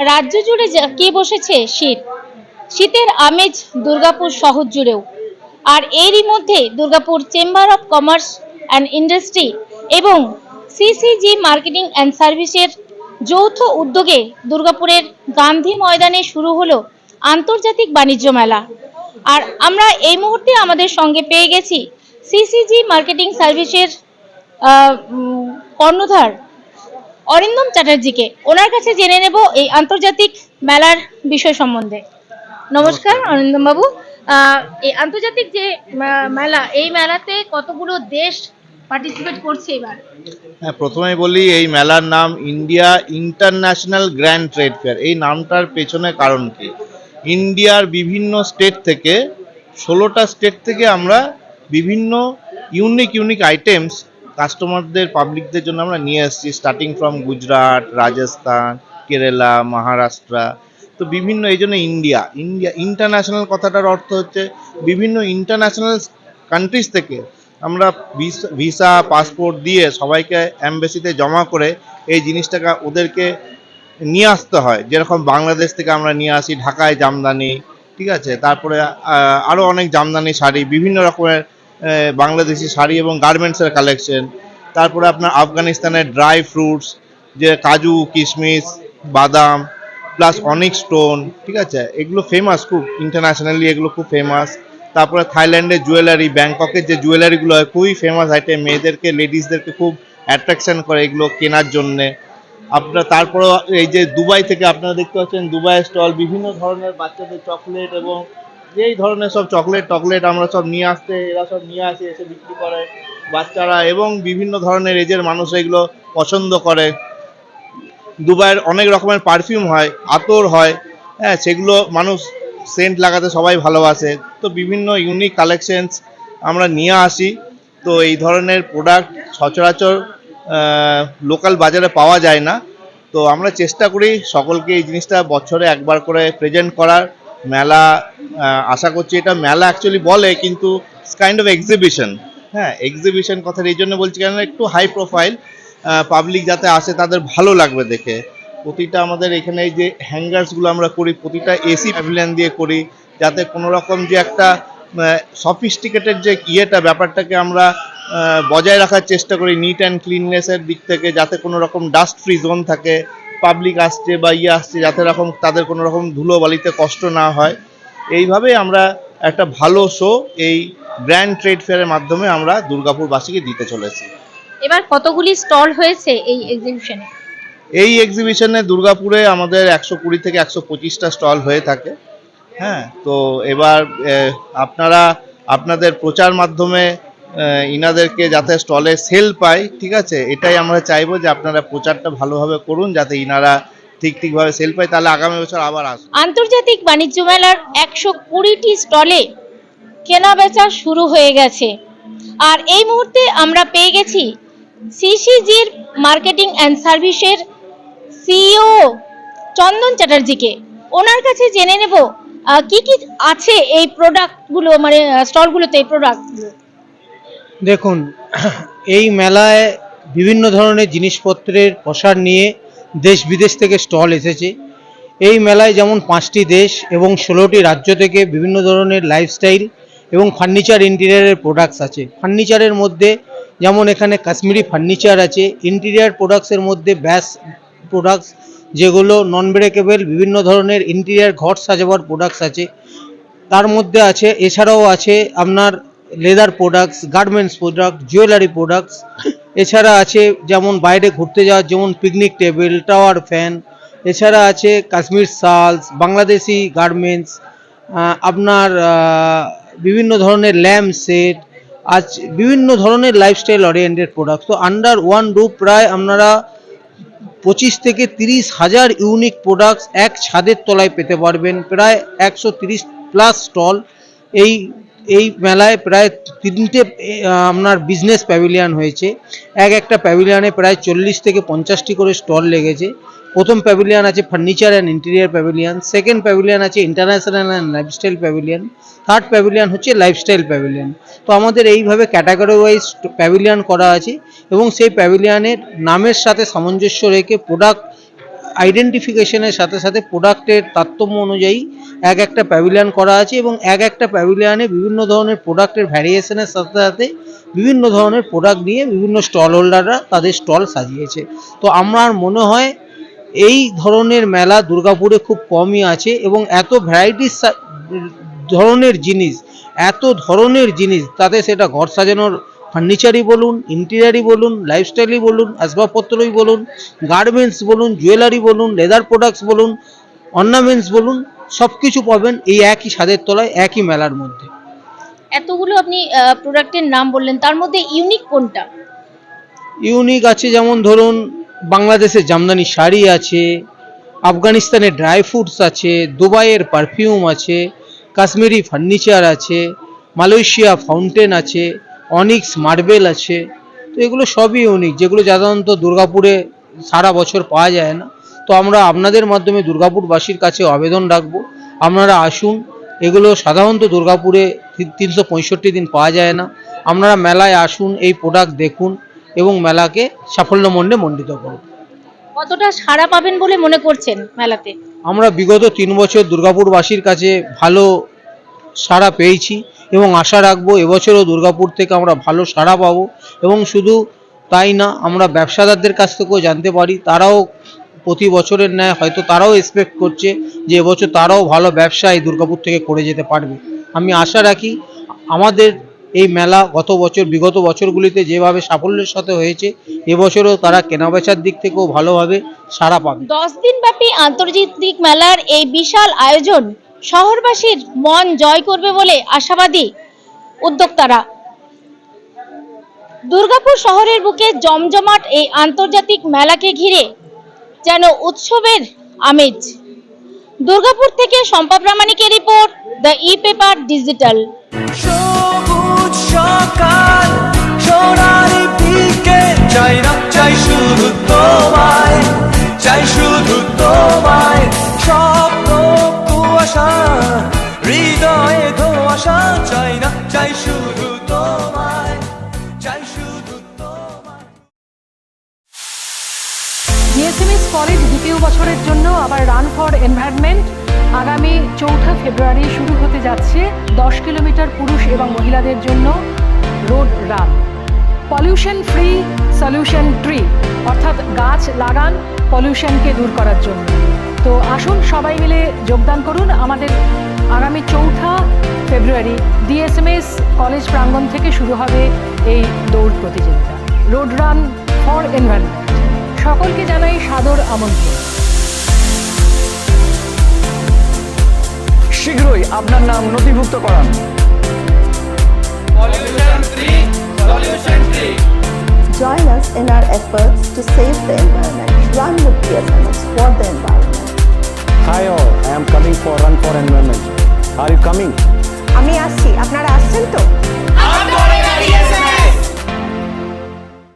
রাজ্য জুড়ে কে বসেছে? শীত। শীতের আমেজ দুর্গাপুর শহর জুড়েও। আর এরই মধ্যে Durgapur chamber of commerce and industry এবং সিসিজি মার্কেটিং অ্যান্ড সার্ভিসের যৌথ উদ্যোগে দুর্গাপুরের গান্ধী ময়দানে শুরু হলো আন্তর্জাতিক বাণিজ্য মেলা। আর আমরা এই মুহূর্তে আমাদের সঙ্গে পেয়ে গেছি সিসিজি মার্কেটিং সার্ভিসের কর্ণধার অরিন্দম চ্যাটার্জিকে। ওনার কাছে জেনে নেব এই আন্তর্জাতিক মেলার বিষয় সম্বন্ধে। নমস্কার অরিন্দম বাবু এই আন্তর্জাতিক যে মেলা এই মেলাতে কতগুলো দেশ পার্টিসিপেট করছে এবার? হ্যাঁ প্রথমে বলি এই মেলার নাম India international grand trade fair. এই নামটার পেছনে কারণ কি? ইন্ডিয়ার বিভিন্ন স্টেট থেকে ষোলোটা স্টেট থেকে আমরা বিভিন্ন ইউনিক ইউনিক আইটেমস কাস্টমারদের পাবলিকদের জন্য আমরা নিয়ে এসেছি স্টার্টিং ফ্রম গুজরাট রাজস্থান কেরালা মহারাষ্ট্র তো বিভিন্ন এই জন্য ইন্ডিয়া ইন্ডিয়া ইন্টারন্যাশনাল কথাটার অর্থ হচ্ছে বিভিন্ন ইন্টারন্যাশনাল কান্ট্রিজ থেকে আমরা ভিসা পাসপোর্ট দিয়ে সবাইকে অ্যাম্বাসিতে জমা করে এই জিনিসটাকে ওদেরকে নিয়ে আসতে হয়। যেরকম বাংলাদেশ থেকে আমরা নিয়ে আসি, ঢাকায় জামদানি, ঠিক আছে? তারপরে আরও অনেক জামদানি শাড়ি, বিভিন্ন রকমের বাংলাদেশি শাড়ি এবং গার্মেন্টসের কালেকশন তারপরে আপনার আফগানিস্তানের ড্রাই ফ্রুটস যে কাজু, কিশমিশ, বাদাম প্লাস অনেক স্টোন ঠিক আছে? এগুলো ফেমাস খুব ইন্টারন্যাশনালি এগুলো খুব ফেমাস তারপরে থাইল্যান্ডের জুয়েলারি ব্যাংককের যে জুয়েলারিগুলো হয়, খুবই ফেমাস আইটেম মেয়েদেরকে লেডিসদেরকে খুব অ্যাট্রাকশন করে এগুলো কেনার জন্যে। আপনার তারপরে এই যে দুবাই থেকে আপনারা দেখতে পাচ্ছেন দুবাইয়ের স্টল বিভিন্ন ধরনের বাচ্চাদের চকলেট এবং যেই ধরনের সব চকলেট টকলেট আমরা সব নিয়ে আসতে, এরা সব নিয়ে আসে, এসে বিক্রি করে বাচ্চারা এবং বিভিন্ন ধরনের এজের মানুষ এগুলো পছন্দ করে। দুবাইয়ের অনেক রকমের পারফিউম হয়, আতর হয় হ্যাঁ সেগুলো মানুষ সেন্ট লাগাতে সবাই ভালোবাসে। তো বিভিন্ন ইউনিক কালেকশনস আমরা নিয়ে আসি। তো এই ধরনের প্রোডাক্ট সচরাচর লোকাল বাজারে পাওয়া যায় না। তো আমরা চেষ্টা করি সকলকে এই জিনিসটা বছরে একবার করে প্রেজেন্ট করার। মেলা আশা করছি এটা মেলা অ্যাকচুয়ালি বলে, কিন্তু কাইন্ড অফ এক্সিবিশন হ্যাঁ এক্সিবিশন কথাটা এই জন্য বলছি কেন একটু হাই প্রোফাইল পাবলিক যাতে আসে তাদের ভালো লাগবে দেখে। প্রতিটা আমাদের এখানে যে হ্যাঙ্গার্সগুলো আমরা করি, প্রতিটা এসি প্যাভিলিয়ন দিয়ে করি, যাতে কোনো রকম যে একটা সফিস্টিকেটেড যে ইয়েটা, ব্যাপারটাকে আমরা বজায় রাখার চেষ্টা করি নিট অ্যান্ড ক্লিননেসের দিক থেকে যাতে কোনো রকম ডাস্ট ফ্রি জোন থাকে পাবলিক আসছে বা ইয়ে আসছে যাতে রকম তাদের কোনো রকম ধুলো বালিতে কষ্ট না হয়। এইভাবে আমরা একটা ভালো শো এই গ্র্যান্ড ট্রেড ফেয়ারের মাধ্যমে আমরা দুর্গাপুরবাসীকে দিতে চলেছি। এবার কতগুলি স্টল হয়েছে এই এক্সিবিশনে এই এক্সিবিশনে দুর্গাপুরে আমাদের একশো কুড়ি থেকে একশো পঁচিশটা স্টল হয়ে থাকে। হ্যাঁ তো এবার আপনারা আপনাদের প্রচার মাধ্যমে ইনাদেরকে যাতে স্টলে সেল পায়, ঠিক আছে? এটাই আমরা চাইব যে আপনারা প্রচারটা ভালোভাবে করুন, যাতে ইনারা ঠিক ঠিকভাবে সেল পায়। তাহলে আগামী বছর আবার আসুন আন্তর্জাতিক বাণিজ্য মেলার একশো কুড়িটি স্টলে কেনা বেচা শুরু হয়ে গেছে। আর এই মুহূর্তে আমরা পেয়ে গেছি সিসিজির মার্কেটিং অ্যান্ড সার্ভিসের সিইও চন্দন চ্যাটার্জিকে। ওনার কাছে জেনে নেব কি কি আছে এই প্রোডাক্টগুলো মানে স্টলগুলোতে এই প্রোডাক্টগুলো দেখুন, এই মেলায় বিভিন্ন ধরনের জিনিসপত্রের প্রসার নিয়ে দেশ বিদেশ থেকে স্টল এসেছে। এই মেলায় যেমন পাঁচটি দেশ এবং ষোলোটি রাজ্য থেকে বিভিন্ন ধরনের লাইফস্টাইল এবং ফার্নিচার ইন্টেরিয়ারের প্রোডাক্টস আছে। ফার্নিচারের মধ্যে যেমন এখানে কাশ্মীরি ফার্নিচার আছে ইন্টেরিয়ার প্রোডাক্টসের মধ্যে ব্যাস প্রোডাক্টস যেগুলো নন ব্রেকেবল বিভিন্ন ধরনের ইন্টেরিয়ার ঘর সাজাবার প্রোডাক্টস আছে। তার মধ্যে আছে, এছাড়াও আছে আপনার leather products garments product jewellery products এছাড়া আছে যেমন বাইরে ঘুরতে যাওয়ার, যেমন পিকনিক টেবিল টাওয়ার ফ্যান এছাড়া আছে কাশ্মীর শালস বাংলাদেশি গার্মেন্টস আপনার বিভিন্ন ধরনের ল্যাম্প সেট আজ বিভিন্ন ধরনের লাইফস্টাইল ওরিয়েন্টেড প্রোডাক্ট তো আন্ডার ওয়ান রুপ প্রায় আপনারা পঁচিশ থেকে তিরিশ হাজার ইউনিক প্রোডাক্টস এক ছাদের তলায় পেতে পারবেন। প্রায় একশো তিরিশ প্লাস স্টল এই এই মেলায় প্রায় তিনটে আপনার বিজনেস প্যাভিলিয়ান হয়েছে। এক একটা প্যাভিলিয়ানে প্রায় চল্লিশ থেকে পঞ্চাশটি করে স্টল লেগেছে। প্রথম প্যাভিলিয়ান আছে furniture and interior pavilion second pavilion আছে international and lifestyle pavilion third pavilion হচ্ছে লাইফস্টাইল প্যাভিলিয়ন তো আমাদের এইভাবে ক্যাটাগরি ওয়াইজ প্যাভিলিয়ন করা আছে এবং সেই প্যাভিলিয়ানের নামের সাথে সামঞ্জস্য রেখে প্রোডাক্ট আইডেন্টিফিকেশনের সাথে সাথে প্রোডাক্টের তারতম্য অনুযায়ী এক একটা প্যাভিলিয়ন করা আছে এবং এক একটা প্যাভিলিয়নে বিভিন্ন ধরনের প্রোডাক্টের ভ্যারিয়েশনের সাথে সাথে বিভিন্ন ধরনের প্রোডাক্ট নিয়ে বিভিন্ন স্টল হোল্ডাররা তাদের স্টল সাজিয়েছে। তো আমার মনে হয় এই ধরনের মেলা দুর্গাপুরে খুব কমই আছে এবং এত ভ্যারাইটিস ধরনের জিনিস, এত ধরনের জিনিস, তাতে সেটা ঘর সাজানোর ফার্নিচারই বলুন ইন্টেরিয়ারই বলুন লাইফস্টাইলই বলুন আসবাবপত্রই বলুন গার্মেন্টস বলুন জুয়েলারি বলুন লেদার প্রোডাক্টস বলুন অর্নামেন্টস বলুন সব কিছু পাবেন এই একই ছাদের তলায় একই মেলার মধ্যে। এতগুলো আপনি প্রোডাক্টের নাম বললেন তার মধ্যে ইউনিক কোনটা? ইউনিক আছে যেমন ধরুন বাংলাদেশের জামদানি শাড়ি আছে আফগানিস্তানের ড্রাই ফ্রুটস আছে দুবাইয়ের পারফিউম আছে কাশ্মীরি ফার্নিচার আছে মালয়েশিয়া ফাউন্টেন আছে অনিক্স মার্বেল আছে। তো এগুলো সবই ইউনিক যেগুলো সাধারণত দুর্গাপুরে সারা বছর পাওয়া যায় না। তো আমরা আপনাদের মাধ্যমে দুর্গাপুরবাসীর কাছে আবেদন রাখব। আপনারা আসুন এগুলো সাধারণত দুর্গাপুরে তিনশো পঁয়ষট্টি দিন পাওয়া যায় না। আপনারা মেলায় আসুন এই প্রোডাক্ট দেখুন এবং মেলাকে সাফল্যমণ্ডে মণ্ডিত করুন। কতটা সাড়া পাবেন বলে মনে করছেন মেলাতে? আমরা বিগত তিন বছর দুর্গাপুরবাসীর কাছে ভালো সাড়া পেয়েছি। এবং আশা রাখব এবছরও দুর্গাপুর থেকে আমরা ভালো সাড়া পাবো। এবং শুধু তাই না, আমরা ব্যবসাদারদের কাছ থেকেও জানতে পারি, তারাও প্রতি বছরের ন্যায় হয়তো তারাও এক্সপেক্ট করছে যে এবছর তারাও ভালো ব্যবসা এই দুর্গাপুর থেকে করে যেতে পারবে। আমি আশা রাখি আমাদের এই মেলা গত বছর, বিগত বছরগুলিতে যেভাবে সাফল্যের সাথে হয়েছে, এবছরও তারা কেনাবেচার দিক থেকেও ভালোভাবে সাড়া পাবে। দশ দিন ব্যাপী আন্তর্জাতিক মেলার এই বিশাল আয়োজন শহরবাসীর মন জয় করবে বলে আশাবাদী উদ্যোক্তারা। দুর্গাপুর শহরের বুকে জমজমাট এই আন্তর্জাতিক মেলাকে ঘিরে যেন উৎসবের আমেজ। দুর্গাপুর থেকে Shampa প্রামাণিকের report, the e paper digital. চাই শুধু তোমায়, চাই শুধু তোমায় কলেজ দ্বিতীয় বছরের জন্য আবার রান ফর এনভায়রনমেন্ট আগামী চৌঠা ফেব্রুয়ারি শুরু হতে যাচ্ছে দশ কিলোমিটার পুরুষ এবং মহিলাদের জন্য road run pollution free solution tree অর্থাৎ গাছ লাগান পলিউশনকে দূর করার জন্য। তো আসুন সবাই মিলে যোগদান করুন আমাদের আগামী চৌঠা ফেব্রুয়ারি। ডিএসএমএস কলেজ প্রাঙ্গণ থেকে শুরু হবে এই দৌড় প্রতিযোগিতা। রোড রান ফর এনভায়রনমেন্ট সকলকে জানাই সাদর আমন্ত্রণ শীঘ্রই আপনার নাম নথিভুক্ত করান Join us in our efforts to save the environment. Run with PSMS for the environment. Hi all, I am coming for Run for Environment. Are you coming? আমি আসছি আপনারা আসছেন তো